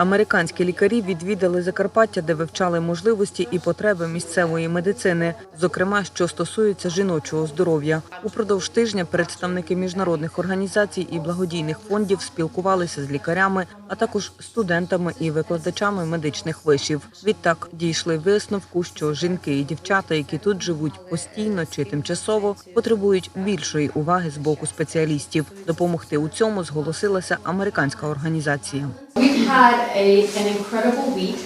Американські лікарі відвідали Закарпаття, де вивчали можливості і потреби місцевої медицини, зокрема, що стосується жіночого здоров'я. Упродовж тижня представники міжнародних організацій і благодійних фондів спілкувалися з лікарями, а також студентами і викладачами медичних вишів. Відтак дійшли висновку, що жінки і дівчата, які тут живуть постійно чи тимчасово, потребують більшої уваги з боку спеціалістів. Допомогти у цьому зголосилася американська організація.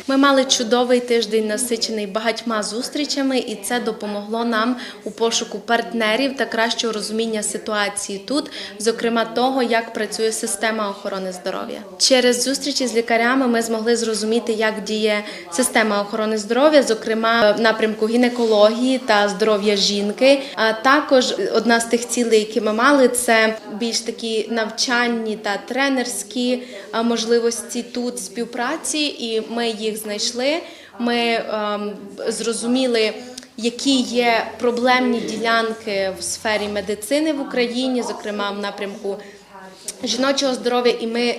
Ми мали чудовий тиждень, насичений багатьма зустрічами, і це допомогло нам у пошуку партнерів та кращого розуміння ситуації тут, зокрема того, як працює система охорони здоров'я. Через зустрічі з лікарями ми змогли зрозуміти, як діє система охорони здоров'я, зокрема в напрямку гінекології та здоров'я жінки. А також одна з тих цілей, які ми мали, це більш такі навчальні та тренерські можливості тут співпраці, і ми їх знайшли. Ми ем, зрозуміли. Які є проблемні ділянки в сфері медицини в Україні, зокрема в напрямку жіночого здоров'я, і ми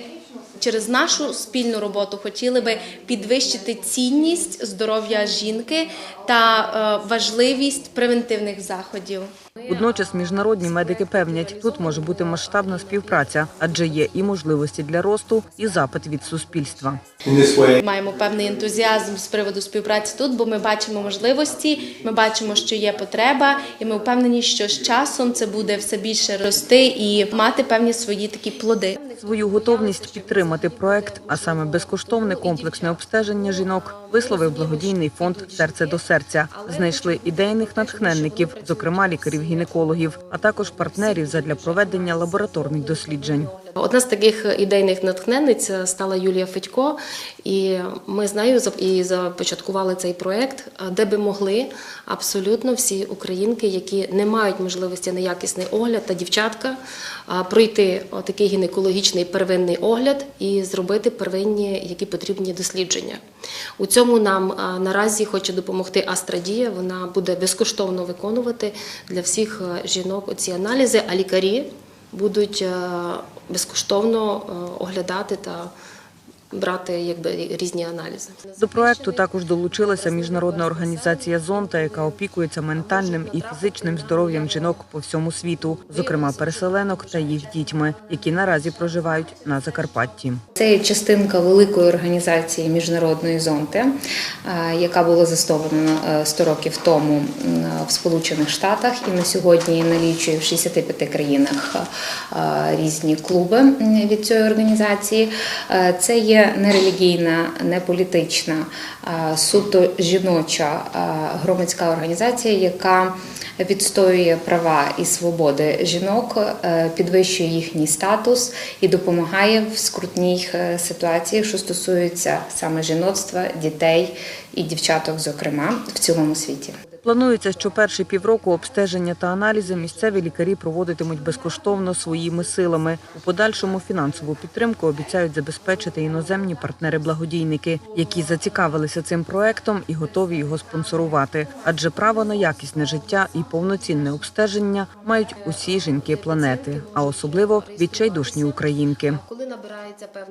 через нашу спільну роботу хотіли би підвищити цінність здоров'я жінки та е, важливість превентивних заходів. Водночас міжнародні медики певнять, тут може бути масштабна співпраця, адже є і можливості для росту, і запит від суспільства. Маємо певний ентузіазм з приводу співпраці тут, бо ми бачимо можливості, ми бачимо, що є потреба, і ми впевнені, що з часом це буде все більше рости і мати певні свої такі плоди. Свою готовність підтримати проект, а саме безкоштовне комплексне обстеження жінок, висловив благодійний фонд Серце до серця. Знайшли ідейних натхненників, зокрема лікарів-гінекологів, а також партнерів задля проведення лабораторних досліджень. Одна з таких ідейних натхненниць стала Юлія Федько, і ми з нею і започаткували цей проект, де би могли абсолютно всі українки, які не мають можливості на якісний огляд та дівчатка, пройти такий гінекологічний первинний огляд і зробити первинні, які потрібні дослідження. У цьому нам наразі хоче допомогти Астрадія. Вона буде безкоштовно виконувати для всіх е, жінок ці аналізи, а лікарі будуть е, безкоштовно е, оглядати та брати якби різні аналізи. До проекту також долучилася міжнародна організація Зонта, яка опікується ментальним і фізичним здоров'ям жінок по всьому світу, зокрема переселенок та їх дітьми, які наразі проживають на Закарпатті. Це є частинка великої організації міжнародної зонти, е, яка була заснована е, 100 років тому в Сполучених Штатах і на сьогодні налічує в 65 країнах е, різні клуби від цієї організації. Е, Це є не релігійна, не політична, е, суто жіноча е, громадська організація, яка відстоює права і свободи жінок, е, підвищує їхній статус і допомагає в скрутній е, ситуації, що стосується саме жіноцтва, дітей і дівчаток, зокрема в цілому світі. Планується, що перші півроку обстеження та аналізи місцеві лікарі проводитимуть безкоштовно своїми силами. У подальшому фінансову підтримку обіцяють забезпечити іноземні партнери-благодійники, які зацікавилися цим проектом і готові його спонсорувати. Адже право на якісне життя і повноцінне обстеження мають усі жінки планети, а особливо відчайдушні українки. Коли набирається